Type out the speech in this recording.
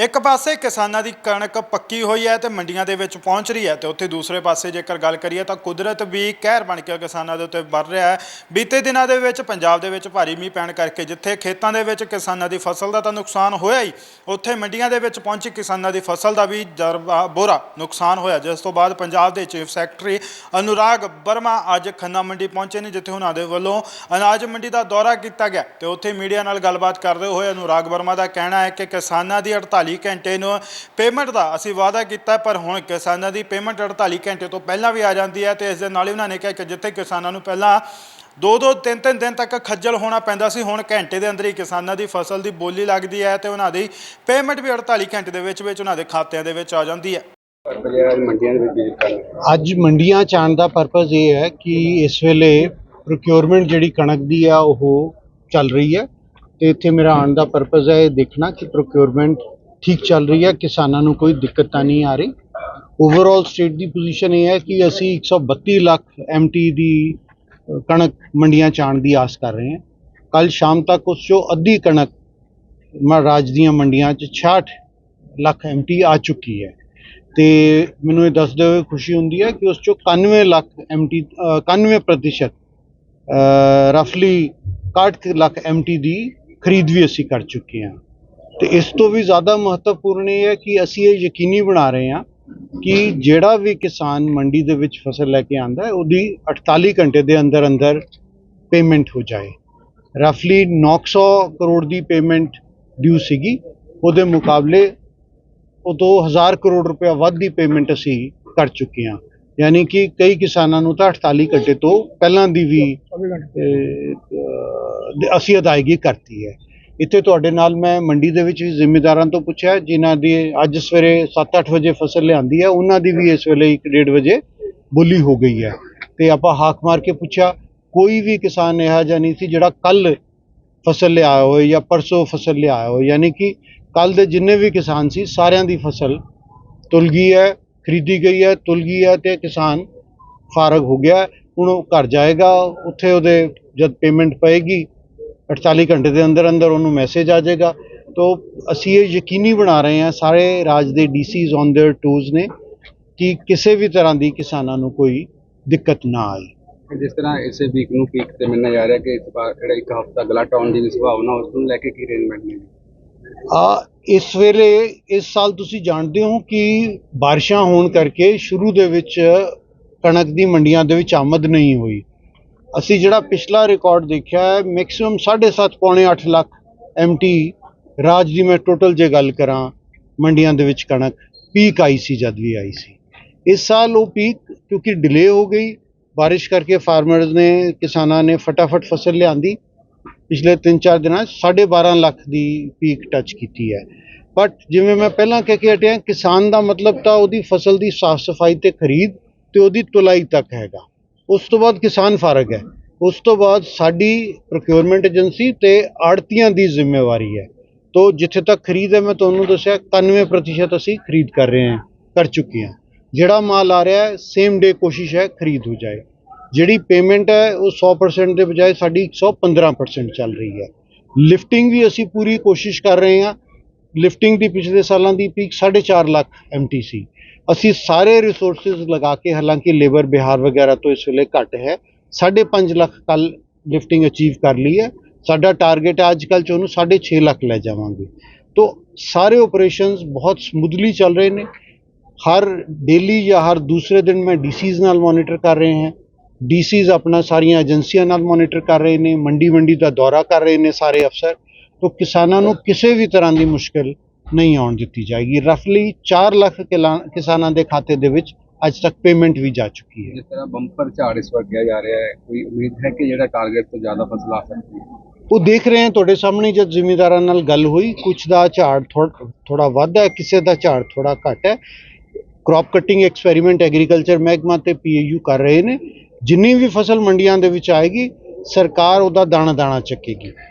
ਇੱਕ ਪਾਸੇ ਕਿਸਾਨਾਂ ਦੀ ਕਣਕ ਪੱਕੀ ਹੋਈ ਹੈ ਤੇ ਮੰਡੀਆਂ ਦੇ ਵਿੱਚ ਪਹੁੰਚ ਰਹੀ ਹੈ ਤੇ ਉੱਥੇ ਦੂਸਰੇ ਪਾਸੇ ਜੇਕਰ ਗੱਲ ਕਰੀਏ ਤਾਂ ਕੁਦਰਤ ਵੀ ਕਹਿਰ ਬਣ ਕੇ ਕਿਸਾਨਾਂ ਦੇ ਉੱਤੇ ਵਰ ਰਿਹਾ ਹੈ। ਬੀਤੇ ਦਿਨਾਂ ਦੇ ਵਿੱਚ ਪੰਜਾਬ ਦੇ ਵਿੱਚ ਭਾਰੀ ਮੀਂਹ ਪੈਣ ਕਰਕੇ ਜਿੱਥੇ ਖੇਤਾਂ ਦੇ ਵਿੱਚ ਕਿਸਾਨਾਂ ਦੀ ਫਸਲ ਦਾ ਤਾਂ ਨੁਕਸਾਨ ਹੋਇਆ ਹੀ, ਉੱਥੇ ਮੰਡੀਆਂ ਦੇ ਵਿੱਚ ਪਹੁੰਚੀ ਕਿਸਾਨਾਂ ਦੀ ਫਸਲ ਦਾ ਵੀ ਜਰਬਾ ਬੋਰਾ ਨੁਕਸਾਨ ਹੋਇਆ। ਜਿਸ ਤੋਂ ਬਾਅਦ ਪੰਜਾਬ ਦੇ ਚੀਫ ਸੈਕਟਰੀ ਅਨੁਰਾਗ ਵਰਮਾ ਅੱਜ ਖੰਨਾ ਮੰਡੀ ਪਹੁੰਚੇ ਨੇ, ਜਿੱਥੇ ਉਹਨਾਂ ਦੇ ਵੱਲੋਂ ਅਨਾਜ ਮੰਡੀ ਦਾ ਦੌਰਾ ਕੀਤਾ ਗਿਆ ਤੇ ਉੱਥੇ ਮੀਡੀਆ ਨਾਲ ਗੱਲਬਾਤ ਕਰਦੇ ਹੋਏ ਅਨੁਰਾਗ ਵਰਮਾ ਦਾ ਕਹਿਣਾ ਹੈ ਕਿ ਕਿਸਾਨਾਂ ਦੀ 48 ਘੰਟੇ ਨੂੰ ਪੇਮੈਂਟ ਦਾ ਅਸੀਂ ਵਾਅਦਾ ਕੀਤਾ, ਪਰ ਹੁਣ ਕਿਸਾਨਾਂ ਦੀ ਪੇਮੈਂਟ 48 ਘੰਟੇ ਤੋਂ ਪਹਿਲਾਂ ਵੀ ਆ ਜਾਂਦੀ ਹੈ ਤੇ ਇਸ ਦੇ ਨਾਲ ਹੀ ਉਹਨਾਂ ਨੇ ਕਿਹਾ ਕਿ ਜਿੱਥੇ ਕਿਸਾਨਾਂ ਨੂੰ ਪਹਿਲਾਂ ਦੋ ਦੋ, ਤਿੰਨ ਤਿੰਨ ਦਿਨ ਤੱਕ ਖੱਜਲ ਹੋਣਾ ਪੈਂਦਾ ਸੀ, ਹੁਣ ਘੰਟੇ ਦੇ ਅੰਦਰ ਹੀ ਕਿਸਾਨਾਂ ਦੀ ਫਸਲ ਦੀ ਬੋਲੀ ਲੱਗਦੀ ਹੈ ਤੇ ਉਹਨਾਂ ਦੀ ਪੇਮੈਂਟ ਵੀ 48 ਘੰਟੇ ਦੇ ਵਿੱਚ ਵਿੱਚ ਉਹਨਾਂ ਦੇ ਖਾਤਿਆਂ ਦੇ ਵਿੱਚ ਆ ਜਾਂਦੀ ਹੈ। ਅੱਜ ਮੰਡੀਆਂ ਚ ਆਉਣ ਦਾ ਪਰਪਸ ਇਹ ਹੈ ਕਿ ਇਸ ਵੇਲੇ ਪ੍ਰੋਕਿਉਰਮੈਂਟ ਜਿਹੜੀ ਕਣਕ ਦੀ ਆ, ਉਹ ਚੱਲ ਰਹੀ ਹੈ ਤੇ ਇੱਥੇ ਮੇਰਾ ਆਉਣ ਦਾ ਪਰਪਸ ਹੈ ਇਹ ਦੇਖਣਾ ਕਿ ਪ੍ਰੋਕਿਉਰਮੈਂਟ ਠੀਕ ਚੱਲ ਰਹੀ ਹੈ, ਕਿਸਾਨਾਂ ਨੂੰ ਕੋਈ ਦਿੱਕਤ ਤਾਂ ਨਹੀਂ ਆ ਰਹੀ। ਓਵਰਆਲ ਸਟੇਟ ਦੀ ਪੋਜੀਸ਼ਨ ਇਹ ਹੈ ਕਿ ਅਸੀਂ 132 ਲੱਖ ਐਮਟੀ ਦੀ ਕਣਕ ਮੰਡੀਆਂ ਚ ਆਉਣ ਦੀ ਆਸ ਕਰ ਰਹੇ ਹਾਂ। ਕੱਲ ਸ਼ਾਮ ਤੱਕ ਉਸ ਚੋਂ ਅੱਧੀ ਕਣਕ ਮਹਾਰਾਜ ਦੀਆਂ ਮੰਡੀਆਂ ਚ 66 ਲੱਖ ਐਮਟੀ ਆ ਚੁੱਕੀ ਹੈ। ਤੇ ਮੈਨੂੰ ਇਹ ਦੱਸਦੇ ਹੋਏ ਖੁਸ਼ੀ ਹੁੰਦੀ ਹੈ ਕਿ ਉਸ ਚੋਂ 91 ਲੱਖ ਐਮਟੀ 91 ਪ੍ਰਤੀਸ਼ਤ ਰਫਲੀ 61 ਲੱਖ ਐਮਟੀ ਦੀ ਖਰੀਦ ਵੀ ਅਸੀਂ ਕਰ ਚੁੱਕੇ ਹਾਂ। ਤੇ ਇਸ ਤੋਂ ਵੀ ਜ਼ਿਆਦਾ ਮਹੱਤਵਪੂਰਨ ਇਹ ਹੈ ਕਿ ਅਸੀਂ ਇਹ ਯਕੀਨੀ ਬਣਾ ਰਹੇ ਹਾਂ ਕਿ ਜਿਹੜਾ ਵੀ ਕਿਸਾਨ ਮੰਡੀ ਦੇ ਵਿੱਚ ਫਸਲ ਲੈ ਕੇ ਆਂਦਾ ਹੈ ਉਹਦੀ 48 ਘੰਟੇ ਦੇ ਅੰਦਰ ਅੰਦਰ ਪੇਮੈਂਟ ਹੋ ਜਾਏ। ਰਫਲੀ 900 ਕਰੋੜ ਦੀ ਪੇਮੈਂਟ ਡਿਊ ਸੀਗੀ। ਉਹਦੇ ਮੁਕਾਬਲੇ ਉਹ ਤੋਂ 1000 ਕਰੋੜ ਰੁਪਇਆ ਵੱਧ ਦੀ ਪੇਮੈਂਟ ਅਸੀਂ ਕਰ ਚੁੱਕੇ ਹਾਂ। ਯਾਨੀ ਕਿ ਕਈ ਕਿਸਾਨਾਂ ਨੂੰ ਤਾਂ 48 ਘੰਟੇ ਤੋਂ ਪਹਿਲਾਂ ਦੀ ਵੀ ਅਸੀਂ ਅਦਾਇਗੀ ਕਰਤੀ ਹੈ। ਇੱਥੇ ਤੁਹਾਡੇ ਨਾਲ ਮੈਂ ਮੰਡੀ ਦੇ ਵਿੱਚ ਵੀ ਜ਼ਿੰਮੇਦਾਰਾਂ ਤੋਂ ਪੁੱਛਿਆ, ਜਿਨ੍ਹਾਂ ਦੀ ਅੱਜ ਸਵੇਰੇ 7-8 ਵਜੇ ਫਸਲ ਲਿਆਂਦੀ ਹੈ, ਉਹਨਾਂ ਦੀ ਵੀ ਇਸ ਵੇਲੇ 1:30 ਵਜੇ ਬੋਲੀ ਹੋ ਗਈ ਹੈ। ਤੇ ਆਪਾਂ ਹਾਕ ਮਾਰ ਕੇ ਪੁੱਛਿਆ, ਕੋਈ ਵੀ ਕਿਸਾਨ ਇਹੋ ਜਿਹਾ ਨਹੀਂ ਸੀ ਜਿਹੜਾ ਕੱਲ ਫਸਲ ਲਿਆਇਆ ਹੋਏ ਜਾਂ ਪਰਸੋਂ ਫਸਲ ਲਿਆਇਆ ਹੋਏ ਯਾਨੀ ਕਿ ਕੱਲ ਦੇ ਜਿੰਨੇ ਵੀ ਕਿਸਾਨ ਸੀ, ਸਾਰਿਆਂ ਦੀ ਫਸਲ ਤੁਲ ਗਈ ਹੈ, ਖਰੀਦੀ ਗਈ ਹੈ, ਤੁਲ ਗਈ ਹੈ ਤੇ ਕਿਸਾਨ ਫਾਰਗ ਹੋ ਗਿਆ। ਹੁਣ ਉਹ ਘਰ ਜਾਏਗਾ, ਉੱਥੇ ਉਹਦੇ ਜਦ ਪੇਮੈਂਟ ਪਏਗੀ 48 ਘੰਟੇ ਦੇ ਅੰਦਰ ਅੰਦਰ ਉਹਨੂੰ ਮੈਸੇਜ ਆ ਜਾਏਗਾ ਤੋ ਅਸੀਂ ਇਹ ਯਕੀਨੀ ਬਣਾ ਰਹੇ ਹਾਂ ਸਾਰੇ ਰਾਜ ਦੇ ਡੀਸੀਜ਼ ਔਨ देयर ਟੂਜ਼ ਨੇ ਕਿ ਕਿਸੇ ਵੀ ਤਰ੍ਹਾਂ ਦੀ ਕਿਸਾਨਾਂ ਨੂੰ ਕੋਈ ਦਿੱਕਤ ਨਾ ਆਏ ਜਿਸ ਤਰ੍ਹਾਂ ਇਸੇ ਵੀਕ ਨੂੰ ਪੀਕ ਤੇ ਮਿਲਣਾ ਜਾ ਰਿਹਾ ਕਿ ਇਸ ਵਾਰ ਜਿਹੜਾ ਇੱਕ ਹਫਤਾ ਗਲਤ ਆਉਣ ਦੀ ਵੀ ਸੰਭਾਵਨਾ ਉਸ ਨੂੰ ਲੈ ਕੇ ਕੀ ਅਰੇਂਜਮੈਂਟ ਨੇ ਆ ਇਸ ਵੇਲੇ ਇਸ ਸਾਲ ਤੁਸੀਂ ਜਾਣਦੇ ਹੋ ਕਿ ਬਾਰਿਸ਼ਾਂ ਹੋਣ ਕਰਕੇ ਸ਼ੁਰੂ ਦੇ ਵਿੱਚ ਕਣਕ ਦੀ ਮੰਡੀਆਂ ਦੇ ਵਿੱਚ ਆਮਦ ਨਹੀਂ ਹੋਈ ਅਸੀਂ ਜਿਹੜਾ ਪਿਛਲਾ ਰਿਕਾਰਡ ਦੇਖਿਆ ਹੈ ਮੈਕਸਿਮਮ 7.5 ਪੌਣੇ 8 ਲੱਖ ਐਮਟੀ ਰਾਜ ਦੀ ਮੈਂ ਟੋਟਲ ਜੇ ਗੱਲ ਕਰਾਂ, ਮੰਡੀਆਂ ਦੇ ਵਿੱਚ ਕਣਕ ਪੀਕ ਆਈ ਸੀ ਜਦ ਵੀ ਆਈ ਸੀ। ਇਸ ਸਾਲ ਉਹ ਪੀਕ ਕਿਉਂਕਿ ਡਿਲੇ ਹੋ ਗਈ, ਬਾਰਿਸ਼ ਕਰਕੇ ਫਾਰਮਰਜ਼ ਨੇ, ਕਿਸਾਨਾਂ ਨੇ ਫਟਾਫਟ ਫਸਲ ਲਿਆਂਦੀ। ਪਿਛਲੇ 3-4 ਦਿਨਾਂ 'ਚ 12.5 ਲੱਖ ਦੀ ਪੀਕ ਟੱਚ ਕੀਤੀ ਹੈ। ਬਟ ਜਿਵੇਂ ਮੈਂ ਪਹਿਲਾਂ ਕਹਿ ਕੇ ਹਟਿਆ, ਕਿਸਾਨ ਦਾ ਮਤਲਬ ਤਾਂ ਉਹਦੀ ਫਸਲ ਦੀ ਸਾਫ਼ ਸਫ਼ਾਈ ਤੇ ਖਰੀਦ ਤੇ ਉਹਦੀ ਤੁਲਾਈ ਤੱਕ ਹੈਗਾ। ਉਸ ਤੋਂ ਬਾਅਦ ਕਿਸਾਨ ਫਾਰਗ ਹੈ। ਉਸ ਤੋਂ ਬਾਅਦ ਸਾਡੀ ਪ੍ਰੋਕਿਉਰਮੈਂਟ ਏਜੰਸੀ ਤੇ ਆੜਤੀਆਂ ਦੀ ਜ਼ਿੰਮੇਵਾਰੀ ਹੈ। ਤੋ ਜਿੱਥੇ ਤੱਕ ਖਰੀਦ ਹੈ, ਮੈਂ ਤੁਹਾਨੂੰ ਦੱਸਿਆ 91% ਅਸੀਂ ਖਰੀਦ ਕਰ ਰਹੇ ਹਾਂ, ਕਰ ਚੁੱਕੇ ਹਾਂ। ਜਿਹੜਾ ਮਾਲ ਆ ਰਿਹਾ ਹੈ ਸੇਮ ਡੇ ਕੋਸ਼ਿਸ਼ ਹੈ ਖਰੀਦ ਹੋ ਜਾਏ। ਜਿਹੜੀ ਪੇਮੈਂਟ ਹੈ, ਉਹ 100% ਦੇ ਬਜਾਏ ਸਾਡੀ 115% ਚੱਲ ਰਹੀ ਹੈ। ਲਿਫਟਿੰਗ ਵੀ ਅਸੀਂ ਪੂਰੀ ਕੋਸ਼ਿਸ਼ ਕਰ ਰਹੇ ਹਾਂ। ਲਿਫਟਿੰਗ ਦੀ ਪਿਛਲੇ ਸਾਲਾਂ ਦੀ ਪੀਕ 4.5 ਲੱਖ ਐਮਟੀ ਸੀ ਅਸੀਂ ਸਾਰੇ ਰਿਸੋਰਸਸ ਲਗਾ ਕੇ, ਹਾਲਾਂਕਿ ਲੇਬਰ ਬਿਹਾਰ ਵਗੈਰਾ ਤੋਂ ਇਸ ਵੇਲੇ ਘੱਟ ਹੈ 5.5 ਲੱਖ ਕੱਲ ਲਿਫਟਿੰਗ ਅਚੀਵ ਕਰ ਲਈ ਹੈ। ਸਾਡਾ ਟਾਰਗੇਟ ਹੈ, ਅੱਜ ਕੱਲ੍ਹ ਚ ਉਹਨੂੰ 6.5 ਲੱਖ ਲੈ ਜਾਵਾਂਗੇ। ਤੋਂ ਸਾਰੇ ਆਪਰੇਸ਼ਨਸ ਬਹੁਤ ਸਮੂਥਲੀ ਚੱਲ ਰਹੇ ਨੇ। ਹਰ ਡੇਲੀ ਜਾਂ ਹਰ ਦੂਸਰੇ ਦਿਨ ਮੈਂ ਡੀਸੀਜ਼ ਨਾਲ ਮੋਨੀਟਰ ਕਰ ਰਹੇ ਹਾਂ। ਡੀਸੀਜ਼ ਆਪਣਾ ਸਾਰੀਆਂ ਏਜੰਸੀਆਂ ਨਾਲ ਮੋਨੀਟਰ ਕਰ ਰਹੇ ਨੇ ਮੰਡੀ ਮੰਡੀ ਦਾ ਦੌਰਾ ਕਰ ਰਹੇ ਨੇ ਸਾਰੇ ਅਫਸਰ। ਤੋਂ ਕਿਸਾਨਾਂ ਨੂੰ ਕਿਸੇ ਵੀ ਤਰ੍ਹਾਂ ਦੀ ਮੁਸ਼ਕਲ ਨਹੀਂ ਆਉਣ ਦਿੱਤੀ ਜਾਏਗੀ। ਰਫਲੀ 4 ਲੱਖ ਕਿਸਾਨਾਂ ਦੇ ਖਾਤੇ ਦੇ ਵਿੱਚ ਅੱਜ ਤੱਕ ਪੇਮੈਂਟ ਵੀ ਜਾ ਚੁੱਕੀ ਹੈ। ਜਿਸ ਤਰ੍ਹਾਂ ਬੰਪਰ ਝਾੜ ਇਸ ਵਾਰ ਕਿਹਾ ਜਾ ਰਿਹਾ ਹੈ ਕੋਈ ਉਮੀਦ ਹੈ ਕਿ ਜਿਹੜਾ ਟਾਰਗੇਟ ਤੋਂ ਜ਼ਿਆਦਾ ਫਸਲ ਆ ਸਕਦੀ ਹੈ? ਉਹ ਦੇਖ ਰਹੇ ਹਾਂ ਤੁਹਾਡੇ ਸਾਹਮਣੇ ਜਦ ਜ਼ਿਮੀਂਦਾਰਾਂ ਨਾਲ ਗੱਲ ਹੋਈ ਕੁਝ ਦਾ ਝਾੜ ਥੋੜਾ ਵੱਧ ਹੈ ਕਿਸੇ ਦਾ ਝਾੜ ਥੋੜਾ ਘੱਟ ਹੈ। ਕ੍ਰੌਪ ਕਟਿੰਗ ਐਕਸਪੈਰੀਮੈਂਟ ਐਗਰੀਕਲਚਰ ਮਹਿਕਮਾ ਤੇ ਪੀਏਯੂ ਕਰ ਰਹੇ ਨੇ। ਜਿੰਨੀ ਵੀ ਫਸਲ ਮੰਡੀਆਂ ਦੇ ਵਿੱਚ ਆਏਗੀ ਸਰਕਾਰ ਉਹਦਾ ਦਾਣਾ ਦਾਣਾ ਚੱਕੇਗੀ।